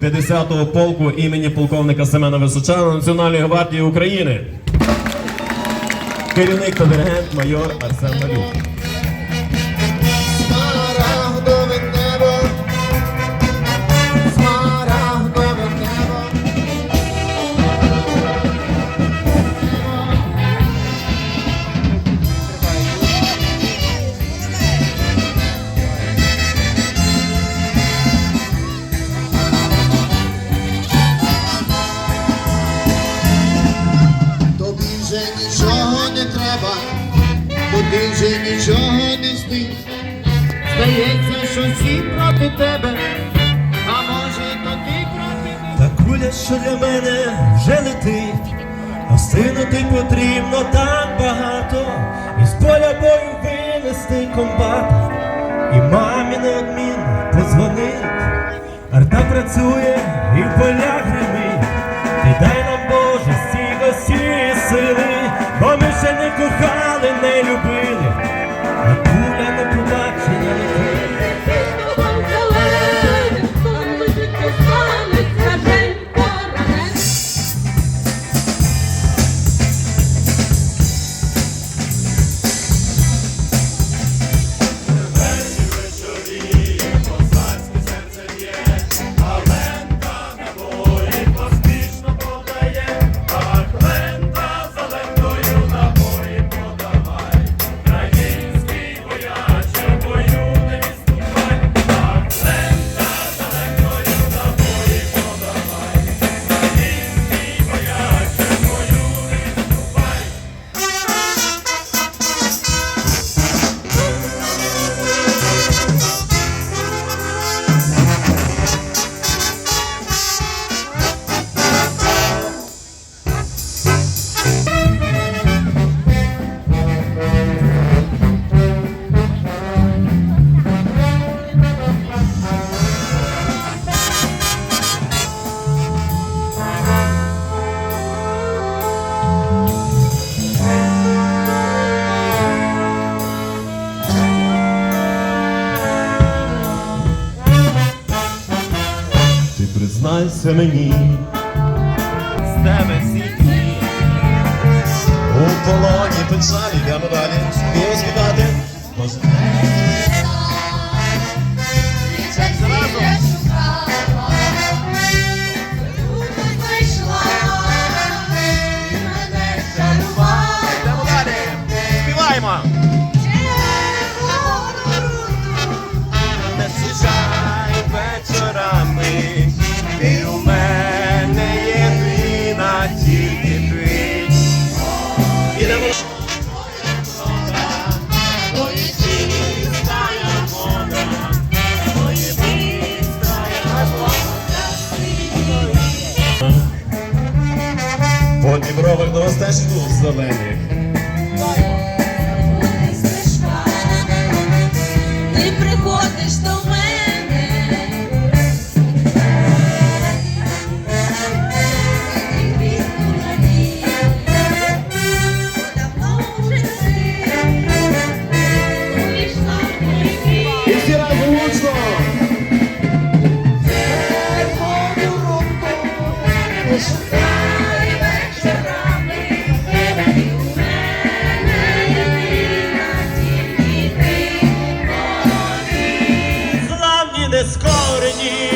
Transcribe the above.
50-го полку імені полковника Семена Височана Національної гвардії України. Керівник та диригент майор Арсен Малюк. Вже нічого не треба, тобі вже нічого не встиг. Здається, що всі проти тебе, а може то ти проти них. Та куля, що для мене вже летить, а стинути потрібно так багато, і з поля бою винести комбат, і мамі неодмінно позвонить. Арта працює і в полях признайся мені, З тебе сіті, у полоні печалі, йдемо далі. Спів співати. По дібрових до стежку зелених. Славні